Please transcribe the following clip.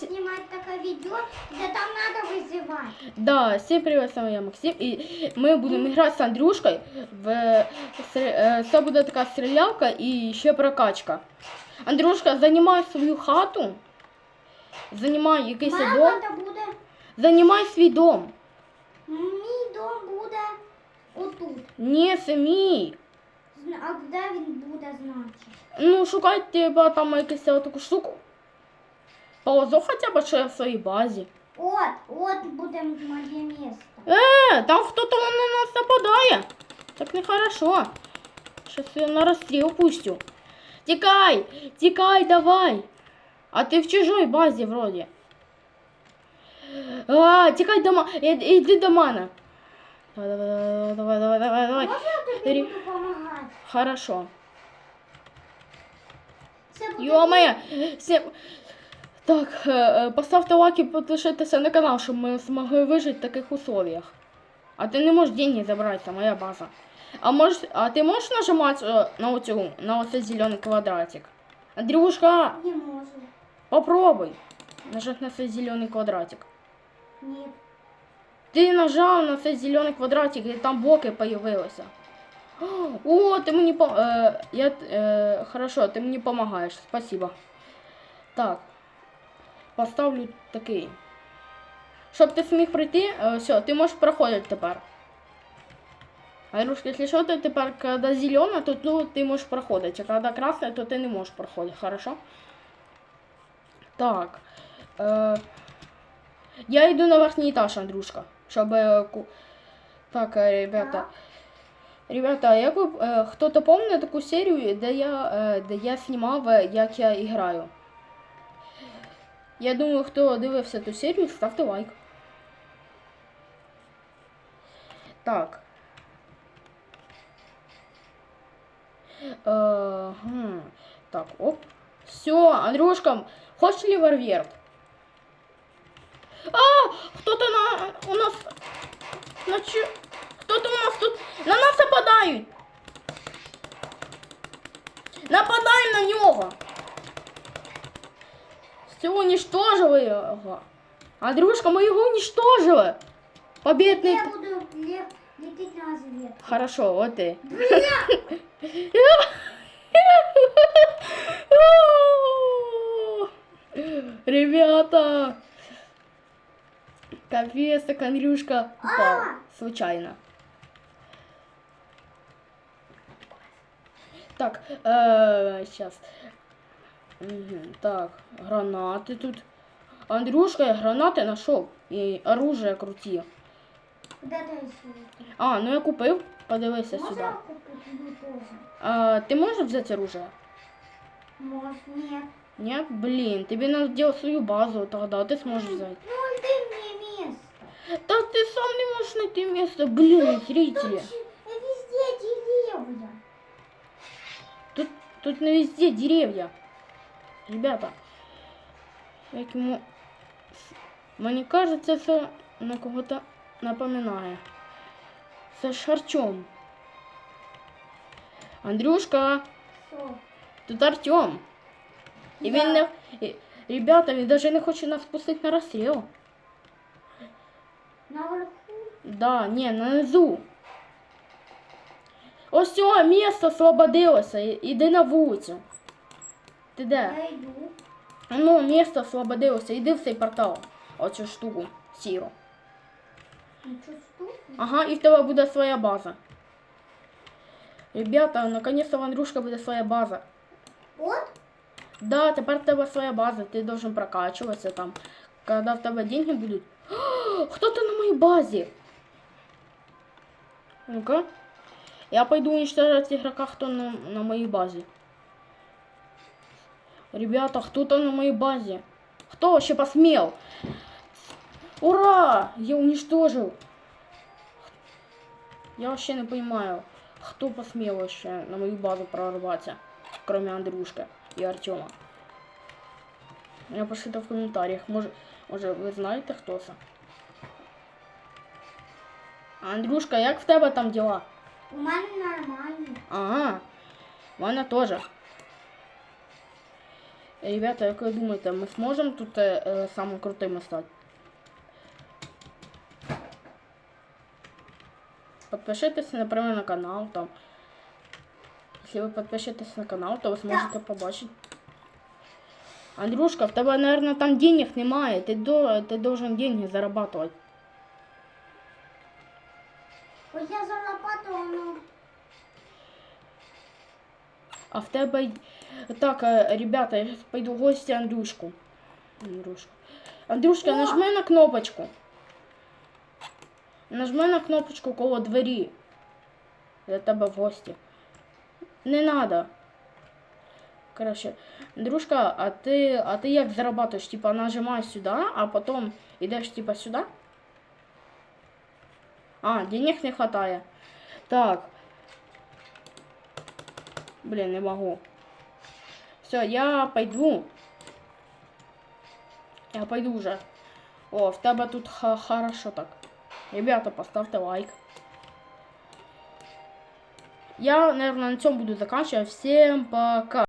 всі- снимать такое видео, где там надо вызывать. Да, всем привет, с вами я Максим. И мы будем играть с Андрюшкой. В... стр- э, Це буде така стрілялка і ще прокачка. Андрюшка, займай свою хату. Займай якийсь дом. Мама, то буде, Займай свій дом. мій дом буде отут. Ні, це мій. Зна- А де він буде, значить? Ну, шукай тебе там якусь таку штуку. Полозу хоча б ще в своїй базі. От, от буде моє місце. Е, там хто-то на нас нападає. Так нехорошо. Щас я на розстріл пустю. Тікай, тікай, давай. А ти в чужой базі вроді. А, тікай до мене. Іди до мене. Давай, давай, давай, давай, давай, давай. Можна я тобі Рі- буду допомагати? Хорошо. Це буде Ё-моё, всем... Так, е, е, поставте лайк і підпишитеся на канал, щоб ми змогли вижити в таких условиях. А ти не можеш деньги забрати, це моя база. А можеш, а ти можеш нажимати е, на оцю, на оцей зелений квадратик? Андрюшка, Не можу. попробуй. Нажать на цей зелений квадратик. Ні. Ти нажав на цей зелений квадратик і там блоки появилися. О, ти мені по... е, я, е, хорошо, ти мені допомагаєш, спасибо. Так. Поставлю такий. Щоб ти зміг пройти, е, все, ти можеш проходити тепер. Айрушка, якщо що, то тепер, коли зелена, то ну, ти можеш проходити, а коли красна, то ти не можеш проходити, хорошо? Так. Е, я йду на верхній етаж, Андрюшка. Щоб. е, Так, е, ребята. Ребята, як ви, хто-то помне таку серію, де я, де я знімав, як я граю? Я думаю, хто дивився ту серію, ставте лайк. Так. Гм. Так, оп. Все, Андрюшка, хочешь ли варверт? А, кто-то на у нас на? Кто-то у нас тут на нас нападают. Нападаем на него. Все, уничтожили его. Андрюшка, мы его уничтожили. Победный. Я буду ле- лететь на разведку. Хорошо, вот ты. Ребята! Капец, так Андрюшка упал. А! Случайно. Так, э, сейчас. Так, гранаты тут. Андрюшка, я гранаты нашел. И оружие крути. Де ти сюди? А, ну я купив. Подивися Можна сюди. я купити тобі теж? А, ты можешь взять оружие? Може, ні. Нет? Блин, тебе надо делать свою базу, тогда ты сможешь взять. Ну, йди мені місце. Да ты сам не можешь найти место, блин, Тут зрители. ж везде деревья. Тут, тут на везде деревья. Ребята, як йому... Мені кажется, це на кого-то напоминає. Це ж Артем. Андрюшка, Що? тут Артем. І Да. він не... Ребята, він навіть не хоче нас пустити на розстріл. Наверху? Да, не, нанизу. Ось місто освободилося. Іди на вулицю. Ти де? Я йду. Ну, місто освободилося. Іди в цей портал. Оцю штуку сіру. Ну, що тут? Ага, і в тебе буде своя база. Ребята, наконец-то в Андрюшка буде своя база. От? Да, тепер в тебе своя база, ти должен прокачуватися там. Когда в тебе деньги будуть. Хто-то на моїй базі. Ну-ка. Я пойду уничтожать игрока, кто на, на моей базе. Ребята, кто-то на моей базе. Кто вообще посмел? Ура! Я уничтожил. Я вообще не понимаю, кто посмел вообще на мою базу прорваться, кроме Андрюшка и Артема. Напишите в комментариях, может, може ви знаєте хто це? Андрюшка, як в тебе там діла? У мене нормально. Ага, в мене теж. Ребята, як ви думаєте, ми зможемо тут е, е, самим крутими стати? Подпишитесь, наприклад, на канал там. Якщо ви підпишетесь на канал, то ви зможете побачити. Андрюшка, в тебе, наверное, там денег немає. Ти, до, ти должен деньги зарабатывать. А в тебе. Так, е, ребята, я пойду в гості Андрюшку. Андрюшку. Андрюшка, О! нажми на кнопочку. Нажми на кнопочку коло двері. Для тебе в гості. Не надо. Короче, Андрюшка, а ти, а ти як зарабатуєш? Типа нажимаєш сюди, а потім йдеш типа сюди? А, денег не хватає. Так. Блин, не могу. Все, я пойду. Я пойду уже. О, в тебе тут хорошо так. Ребята, поставьте лайк. Я, наверное, на цьому буду заканчивать. Всем пока.